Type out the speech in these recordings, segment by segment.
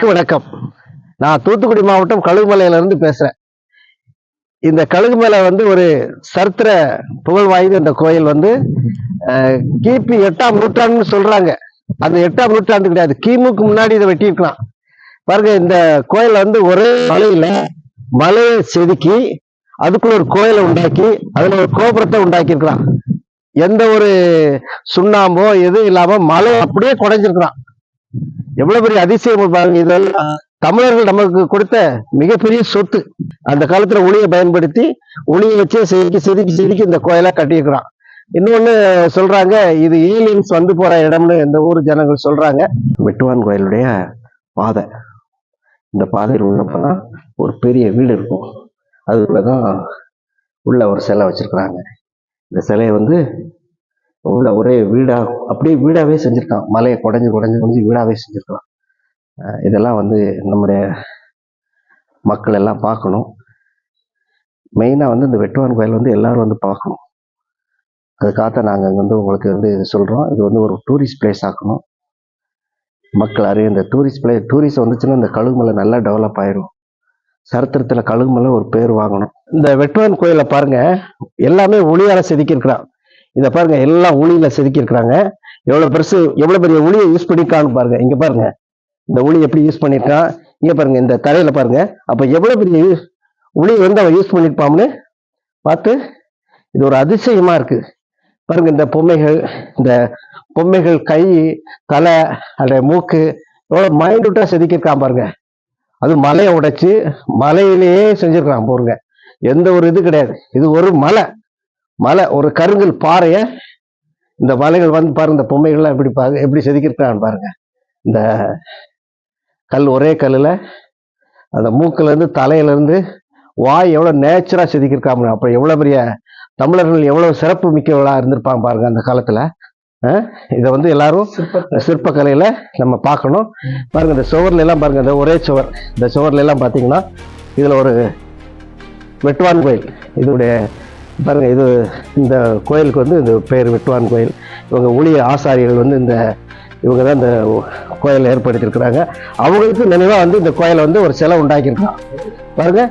நேயர்களுக்கு வணக்கம். நான் தூத்துக்குடி மாவட்டம் கழுகுமலையில இருந்து பேசுறேன். இந்த கழுகுமலை வந்து ஒரு சரித்திர புகழ் வாய்ந்த இந்த கோயில் வந்து கிபி எட்டாம் நூற்றாண்டுன்னு சொல்றாங்க. அந்த எட்டாம் நூற்றாண்டு கிடையாது. கிமுக்கு முன்னாடி இதை வெட்டியிருக்கலாம். பாருங்க இந்த கோயில் வந்து ஒரே மலையில மலையை செதுக்கி அதுக்குள்ள ஒரு கோயிலை உண்டாக்கி அதுல ஒரு கோபுரத்தை உண்டாக்கிருக்கலாம் எந்த ஒரு சுண்ணாம்போ எதுவும் இல்லாம மலை அப்படியே குறைஞ்சிருக்கிறான் எவ்வளவு பெரிய அதிசயம் பாருங்க இதெல்லாம் தமிழர்கள் நமக்கு கொடுத்த மிகப்பெரிய சொத்து. அந்த காலத்துல ஒளியை பயன்படுத்தி ஒளியை வச்சே செதுக்கி செதுக்கி செதுக்கி இந்த கோயிலை கட்டியிருக்கிறான். இன்னொன்னு சொல்றாங்க இது ஏலியன்ஸ் வந்து போற இடம்னு இந்த ஊர் ஜனங்கள் சொல்றாங்க. வெட்டுவான் கோயிலுடைய பாதை. இந்த பாதையில் உள்ள போனா ஒரு பெரிய வீடு இருக்கும். அதுக்குள்ளதான் உள்ள ஒரு சிலை வச்சிருக்கிறாங்க. இந்த சிலையை வந்து உள்ள ஒரே வீடா அப்படியே வீடாவே செஞ்சிருக்கான் மலையை குடஞ்சு குடஞ்சு குடஞ்சு வீடாவே செஞ்சிருக்கான் இதெல்லாம் வந்து நம்முடைய மக்கள் எல்லாம் பார்க்கணும். மெயினாக வந்து இந்த வெட்டுவான் கோயில் வந்து எல்லாரும் வந்து பார்க்கணும். அதுக்காக நாங்கள் அங்கே வந்து உங்களுக்கு வந்து சொல்கிறோம் இது வந்து ஒரு டூரிஸ்ட் பிளேஸ் ஆக்கணும். மக்கள் அறிய இந்த டூரிஸ்ட் பிளேஸ் டூரிஸ்ட் வந்துச்சுன்னா இந்த கழுகுமலை நல்லா டெவலப் ஆயிடும் சரித்திரத்தில் கழுகுமலை ஒரு பேர் வாங்கணும். இந்த வெட்டுவான் கோயிலை பாருங்கள் எல்லாமே ஒளியால் செதுக்கி இருக்கிறான் இதை பாருங்க எல்லாம் உளியில செதுக்கி இருக்கிறாங்க எவ்வளவு பெருசு எவ்வளவு பெரிய உளியை யூஸ் பண்ணிருக்கான்னு பாருங்க. இங்க பாருங்க. இந்த உளி எப்படி யூஸ் பண்ணிருக்கான் இங்க பாருங்க இந்த தரையில பாருங்க. அப்ப எவ்வளவு பெரிய உளி வந்து அவன் யூஸ் பண்ணிருப்பாம்னு பார்த்து இது ஒரு அதிசயமா இருக்கு. பாருங்க இந்த பொம்மைகள் இந்த பொம்மைகள் கை தலை அல்ல மூக்கு எவ்வளவு மைண்டூட்டா செதுக்கியிருக்கான் பாருங்க. அது மலையை உடைச்சு மலையிலேயே செஞ்சிருக்கிறான் பாருங்க. எந்த ஒரு இது கிடையாது. இது ஒரு மலை. மலை ஒரு கருங்கல் பாறைய இந்த மலைகள் வந்து பாருங்க இந்த பொம்மைகள்லாம் எப்படி பாருங்க எப்படி செதுக்கியிருக்கான்னு பாருங்க. இந்த கல் ஒரே கல்லுல அந்த மூக்குல இருந்து தலையில இருந்து வாய் எவ்வளவு நேச்சரா செதுக்கியிருக்காங்க அப்ப எவ்வளவு பெரிய தமிழர்கள் எவ்வளவு சிறப்பு மிக்கவர்களா இருந்திருப்பாங்க பாருங்க அந்த காலத்துல. இதை வந்து எல்லாரும் சிற்பக்கலையில நம்ம பார்க்கணும். பாருங்க இந்த சுவர்ல எல்லாம் பாருங்க இந்த ஒரே சுவர். இந்த சுவர்ல எல்லாம் பாத்தீங்கன்னா இதுல ஒரு வெட்டுவான் கோயில். இதோடைய பாருங்கள் இது இந்த கோயிலுக்கு வந்து இந்த பேர் வெட்டுவான் கோயில். இவங்க ஊழிய ஆசாரியர்கள் வந்து இந்த இவங்க தான் இந்த கோயிலை ஏற்படுத்தியிருக்கிறாங்க. அவங்களுக்கு நினைவாக வந்து இந்த கோயிலை வந்து ஒரு சிலை உண்டாக்கியிருக்காங்க. பாருங்க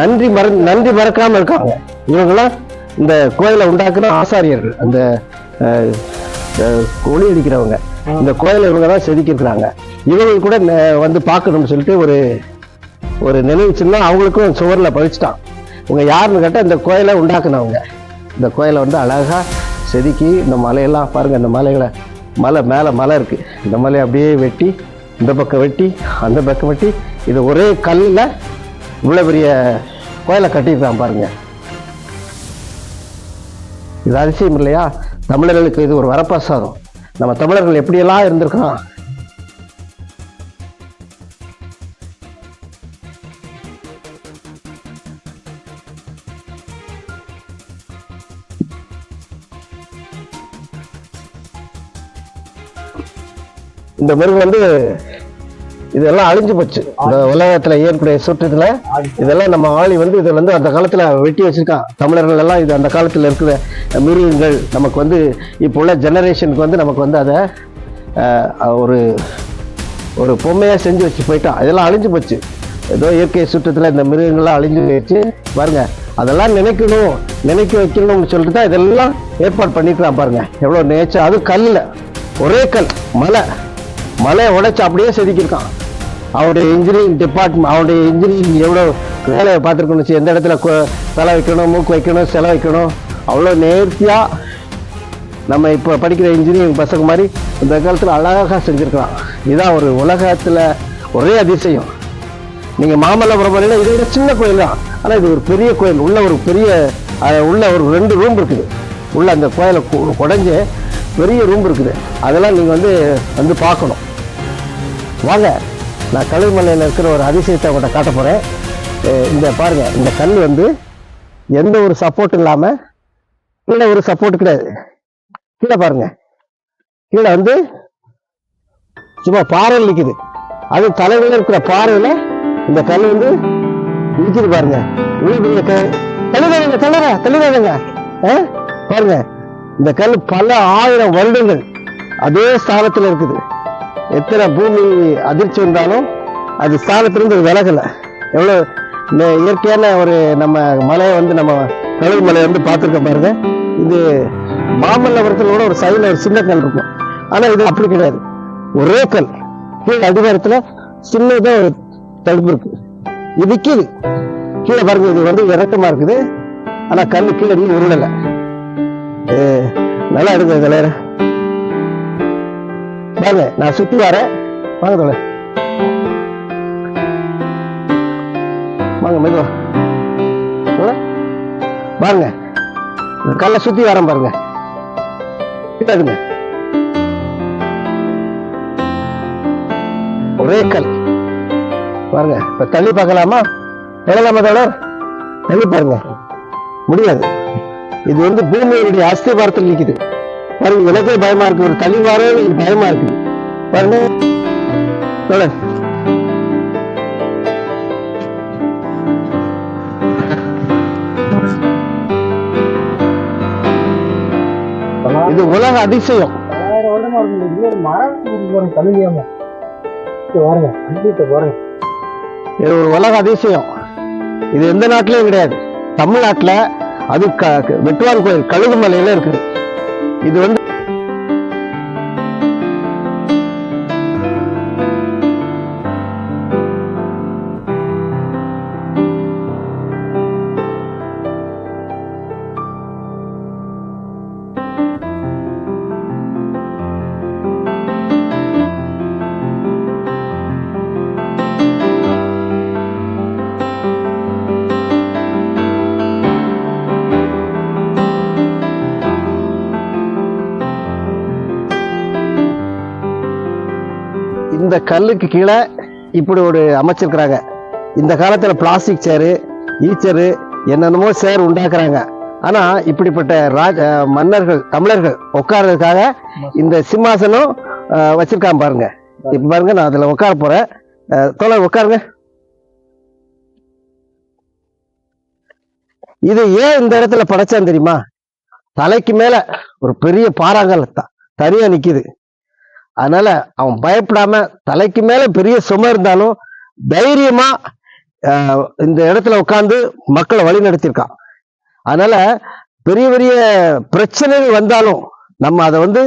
நன்றி மற நன்றி மறக்காமல் இருக்காங்க. இவங்கெல்லாம் இந்த கோயிலை உண்டாக்குன ஆசாரியர்கள். அந்த ஒளி அடிக்கிறவங்க. இந்த கோயிலை இவங்க தான் செதுக்கியிருக்கிறாங்க. இவங்க கூட வந்து பார்க்கணும்னு சொல்லிட்டு ஒரு ஒரு நினைவு சின்ன அவங்களுக்கும் சுவரில் பதிச்சிட்டான். இவங்க யாருன்னு கேட்டால் இந்த கோயிலை உண்டாக்குனவங்க. இந்த கோயிலை வந்து அழகாக செதுக்கி இந்த மலையெல்லாம் பாருங்கள் இந்த மலைகளை மலை மேலே மலை இருக்குது இந்த மலையை அப்படியே வெட்டி இந்த பக்கம் வெட்டி அந்த பக்கம் வெட்டி இது ஒரே கல்லில் இவ்வளோ பெரிய கோயிலை கட்டியிருக்கான் பாருங்கள் இது அதிசயம் இல்லையா? தமிழர்களுக்கு இது ஒரு வரப்பிரசாதம். நம்ம தமிழர்கள் எப்படியெல்லாம் இருந்திருக்கிறோம் இந்த மிருகம் வந்து இதெல்லாம் அழிஞ்சு போச்சு. இந்த உலகத்துல ஏற்படைய சுற்றத்துல இதெல்லாம் நம்ம ஆளி வந்து இதை வந்து அந்த காலத்துல வெட்டி வச்சிருக்கான். தமிழர்கள் எல்லாம் இது அந்த காலத்துல இருக்கிற மிருகங்கள் நமக்கு வந்து இப்போ உள்ள ஜெனரேஷனுக்கு வந்து நமக்கு வந்து அதை ஒரு ஒரு பொம்மையா செஞ்சு வச்சு போயிட்டான். இதெல்லாம் அழிஞ்சு போச்சு. ஏதோ இயற்கை சுற்றத்துல இந்த மிருகங்கள்லாம் அழிஞ்சு போயிடுச்சு. பாருங்க அதெல்லாம் நினைக்கணும். நினைக்க வைக்கணும்னு சொல்லிட்டு தான் இதெல்லாம் ஏற்பாடு பண்ணிக்கிறான் பாருங்க. எவ்வளோ நேச்சர். அது கல்லில். ஒரே கல். மலை. மலையை உடைச்சு அப்படியே செதுக்கியிருக்கான். அவருடைய இன்ஜினியரிங் டிபார்ட்மெண்ட் அவருடைய இன்ஜினியரிங் எவ்வளோ வேலையை பார்த்துருக்கணும் எந்த இடத்துல தலை வைக்கணும் மூக்கு வைக்கணும் சிலை வைக்கணும் அவ்வளோ நேர்த்தியாக நம்ம இப்போ படிக்கிற இன்ஜினியரிங் பசங்க மாதிரி இந்த காலத்தில் அழகாக செஞ்சுருக்கலாம் இதுதான் ஒரு உலகத்தில் ஒரே அதிசயம். நீங்கள் மாமல்லபுரம் போனீங்கன்னா இதை விட சின்ன கோயில் தான். ஆனால் இது ஒரு பெரிய கோயில். உள்ள ஒரு பெரிய உள்ள ஒரு ரெண்டு ரூம் இருக்குது. உள்ள அந்த கோயிலை கு- பெரிய ரூம் இருக்குது. அதெல்லாம் நீங்கள் வந்து வந்து பார்க்கணும். வாங்க நான் கழுகுமலையில் இருக்கிற ஒரு அதிசயத்தை உங்கள்கிட்ட காட்ட போகிறேன் இந்த பாருங்க இந்த கல் வந்து எந்த ஒரு சப்போர்ட் இல்லாமல் கீழே ஒரு சப்போர்ட் கிடையாது. கீழே பாருங்க கீழே வந்து சும்மா பாறையில் நிக்குது. அது தலையில இருக்கிற பாறையில் இந்த கல் வந்து நிற்குது பாருங்க. இவ்வளவு பெரிய கல். தள்ளிடாதீங்க தள்ளுற தள்ளிடாதீங்க பாருங்க இந்த கல் பல ஆயிரம் வருடங்கள் அதே ஸ்தானத்துல இருக்குது. எத்தனை பூமி அதிர்ச்சி வந்தாலும் அது ஸ்தானத்திலிருந்து விலகல. எவ்வளோ இந்த இயற்கையான ஒரு நம்ம மலையை வந்து நம்ம கழுகு மலையை வந்து பார்த்துருக்க பாருங்க. இது மாமல்லபுரத்தில் கூட ஒரு சைடில் ஒரு சின்ன கல் இருக்கும். ஆனால் இது அப்படி கிடையாது. ஒரே கல். கீழே அடிவாரத்தில் சின்னதாக ஒரு தடுப்பு இருக்கு. இது கீழே. கீழே பாருங்க இது வந்து இறக்கமா இருக்குது. ஆனால் கல் கீழே இன்னும் உருளலை. நல்லா இருக்குது தலைவர. வாங்க நான் சுத்தி வரேன். வாங்க தோழ வாங்க மெதுவா. வாங்க. பாருங்க இந்த சுத்தி வரேன் பாருங்க. கிட்டதுங்க ஒரே கல். பாருங்க இப்ப தள்ளி பார்க்கலாமா? எழலாமா தோழர்? தள்ளி பாருங்க. முடியாது. இது வந்து பூமியினுடைய அஸ்திபாரத்தில் நிக்குது. பாருங்க எனக்கே பயமா இருக்கு. ஒரு தள்ளி வாரே பயமா இருக்கு. பாருங்க. இது உலக அதிசயம். இது ஒரு உலக அதிசயம். இது எந்த நாட்டிலயும் கிடையாது. தமிழ்நாட்டுல அது வெட்டுவான் கோயில் கழுகுமலையில இருக்குது. இது வந்து இந்த கல்லுக்கு கீழே இப்படி ஒரு அமைச்சிருக்கிறாங்க. இந்த காலத்துல பிளாஸ்டிக் சேரு ஈச்சரு என்னென்னமோ சேர் உண்டாக்குறாங்க. ஆனா இப்படிப்பட்ட ராஜ மன்னர்கள் தமிழர்கள் உட்கார்றதுக்காக இந்த சிம்மாசனம் வச்சிருக்கான் பாருங்க. இப்போ பாருங்க நான் அதுல உட்கார போறேன். தோழர் உட்காருங்க. இது ஏன் இந்த இடத்துல படைச்சான் தெரியுமா? தலைக்கு மேல ஒரு பெரிய பாறாங்கல் த- தனியா நிக்குது. அதனால அவன் பயப்படாம தலைக்கு மேல பெரிய சுமை இருந்தாலும் தைரியமா இந்த இடத்துல உட்காந்து மக்களை வழி நடத்தியிருக்கான். அதனால பெரிய பெரிய பிரச்சனைகள் வந்தாலும் நம்ம அதை வந்து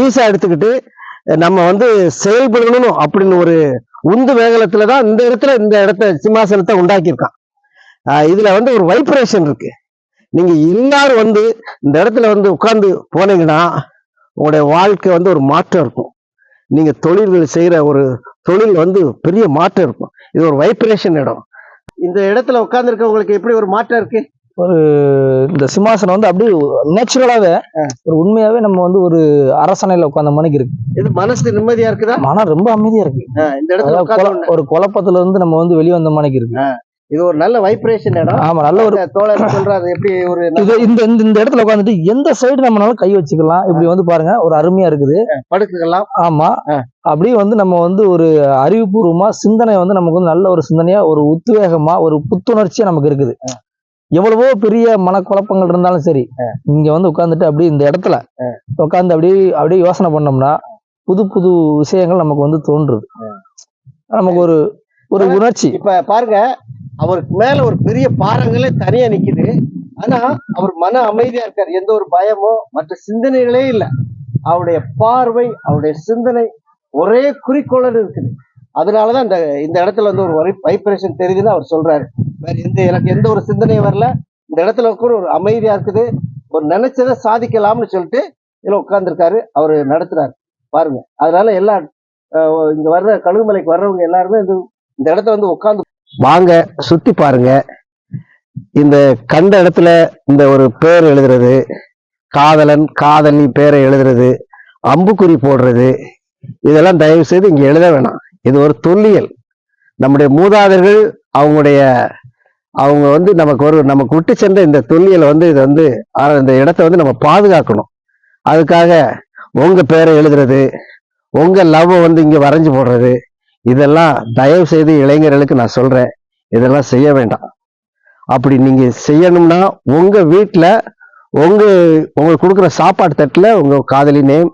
ஈஸியா எடுத்துக்கிட்டு நம்ம வந்து செயல்படணும் அப்படின்னு ஒரு உந்து வேகலத்துல தான் இந்த இடத்துல இந்த இடத்த சிம்மாசனத்தை உண்டாக்கியிருக்கான். இதுல வந்து ஒரு வைப்ரேஷன் இருக்கு. நீங்க எல்லாரும் வந்து இந்த இடத்துல வந்து உட்கார்ந்து போனீங்கன்னா உங்களுடைய வாழ்க்கை வந்து ஒரு மாற்றம் இருக்கும். நீங்க தொழில்கள் செய்யற ஒரு தொழில் வந்து பெரிய மாற்றம் இருக்கும். இது ஒரு வைப்ரேஷன் இடம். இந்த இடத்துல உட்கார்ந்து உங்களுக்கு எப்படி ஒரு மாற்றம் இருக்கு? இந்த சிம்மாசனம் வந்து அப்படியே நேச்சுரலாவே ஒரு உண்மையாவே நம்ம வந்து ஒரு அரசணையில உட்கார்ந்த மணிக்கு இருக்கு. இது மனசு நிம்மதியா இருக்குதா? மனம் ரொம்ப அமைதியா இருக்கு. இந்த இடத்துல ஒரு குழப்பத்துல இருந்து நம்ம வந்து வெளியே வந்த மணிக்கு இருக்கு. இது ஒரு நல்ல வைப்ரேஷன் இடம். ஆமா நல்ல ஒரு தோழர் சொல்றாரு? எப்படி ஒரு இது இந்த இந்த- இடத்துல உட்காந்துட்டு எந்த சைடு நம்மளால கை வச்சுக்கலாம். இப்படி வந்து பாருங்க ஒரு அருமையா இருக்குது. படுக்கலாம் ஆமா. அப்படியே வந்து நம்ம வந்து ஒரு அறிவுபூர்வமா சிந்தனை வந்து நமக்கு வந்து நல்ல ஒரு சிந்தனையா ஒரு உத்வேகமா ஒரு புத்துணர்ச்சியா நமக்கு இருக்குது. எவ்வளவோ பெரிய மனக்குழப்பங்கள் இருந்தாலும் சரி இங்க வந்து உட்கார்ந்துட்டு அப்படியே இந்த இடத்துல உட்கார்ந்து அப்படியே அப்படியே யோசனை பண்ணோம்னா புது புது விஷயங்கள் நமக்கு வந்து தோன்றுது. நமக்கு ஒரு ஒரு உணர்ச்சி. இப்ப பாருங்க அவருக்கு மேல ஒரு பெரிய பாறங்களே தனியா நிக்குது. ஆனா அவர் மன அமைதியா இருக்காரு. எந்த ஒரு பயமோ மற்ற சிந்தனைகளே இல்ல. அவருடைய பார்வை அவருடைய சிந்தனை ஒரே குறிக்கோளர் இருக்குது. அதனாலதான் இந்த இந்த இடத்துல வந்து ஒரு வைப்ரேஷன் தெரியுதுன்னு அவர் சொல்றாரு. வேற எந்த எனக்கு எந்த ஒரு சிந்தனையும் வரல. இந்த இடத்துல கூட ஒரு அமைதியா இருக்குது. ஒரு நினைச்சதை சாதிக்கலாம்னு சொல்லிட்டு இதுல உட்கார்ந்துருக்காரு. அவரு நடத்துறாரு. பாருங்க. அதனால எல்லா இங்க வர்ற கழுகுமலைக்கு வர்றவங்க எல்லாருமே இந்த இந்த இடத்துல வந்து உட்காந்து வாங்க சுத்தி பாருங்க. இந்த கண்ட இடத்துல இந்த ஒரு பேர் எழுதுறது காதலன் காதலி பேரை எழுதுறது அம்புக்குறி போடுறது இதெல்லாம் தயவு செய்து இங்க எழுத வேணாம். இது ஒரு தொல்லியல். நம்முடைய மூதாதர்கள் அவங்களுடைய அவங்க வந்து நமக்கு ஒரு நமக்கு விட்டு சென்ற இந்த தொல்லியலை வந்து இது வந்து இந்த இடத்த வந்து நம்ம பாதுகாக்கணும். அதுக்காக உங்க பேரை எழுதுறது உங்க லவ் வந்து இங்க வரைஞ்சு போடுறது இதெல்லாம் தயவு செய்து இளைஞர்களுக்கு நான் சொல்றேன். இதெல்லாம் செய்ய வேண்டாம். அப்படி நீங்க செய்யணும்னா உங்க வீட்டில் உங்க உங்களுக்கு கொடுக்குற சாப்பாடு தட்டில் உங்க காதலி நேம்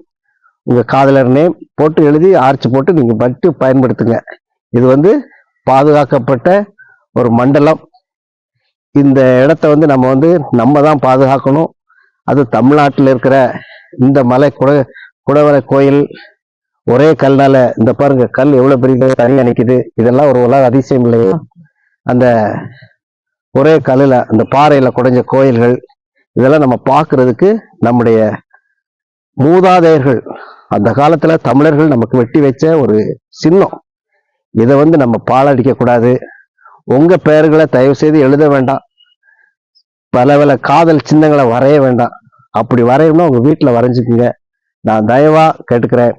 உங்க காதலர் நேம் போட்டு எழுதி ஆர்ச்சி போட்டு நீங்க பட்டு பயன்படுத்துங்க. இது வந்து பாதுகாக்கப்பட்ட ஒரு மண்டலம். இந்த இடத்த வந்து நம்ம வந்து நம்ம தான் பாதுகாக்கணும். அது தமிழ்நாட்டில் இருக்கிற இந்த மலை குட குடவரை கோயில் ஒரே கல்னால இந்த பாருங்க கல் எவ்வளவு பெரிய தனியா நிக்குது. இதெல்லாம் ஒரு உலக அதிசயம் இல்லையா. அந்த ஒரே கல்லுல அந்த பாறையில குடைஞ்ச கோயில்கள் இதெல்லாம் நம்ம பார்க்கறதுக்கு நம்முடைய மூதாதையர்கள் அந்த காலத்துல தமிழர்கள் நமக்கு வெட்டி வச்ச ஒரு சின்னம். இதை வந்து நம்ம பாலடிக்க கூடாது. உங்க பெயர்களை தயவு செய்து எழுத வேண்டாம். பல பல காதல் சின்னங்களை வரைய வேண்டாம். அப்படி வரையணும்னா உங்க வீட்டுல வரைஞ்சுக்குங்க. நான் தயவா கேட்டுக்கிறேன்.